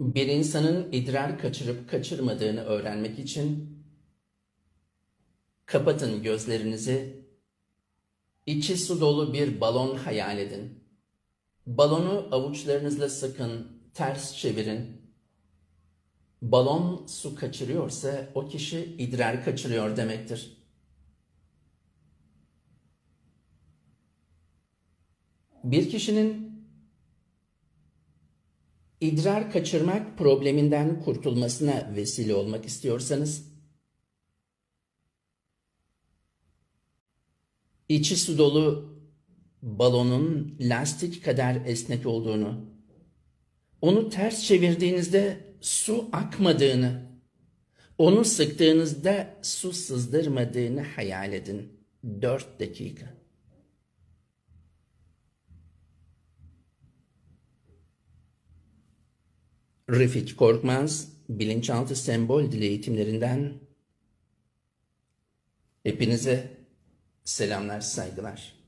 Bir insanın idrar kaçırıp kaçırmadığını öğrenmek için kapatın gözlerinizi. İçi su dolu bir balon hayal edin. Balonu avuçlarınızla sıkın, ters çevirin. Balon su kaçırıyorsa o kişi idrar kaçırıyor demektir. Bir kişinin idrar kaçırmak probleminden kurtulmasına vesile olmak istiyorsanız, içi su dolu balonun lastik kadar esnek olduğunu, onu ters çevirdiğinizde su akmadığını, onu sıktığınızda su sızdırmadığını hayal edin. 4 dakika. Refik Korkmaz, bilinçaltı sembol dili eğitimlerinden hepinize selamlar, saygılar.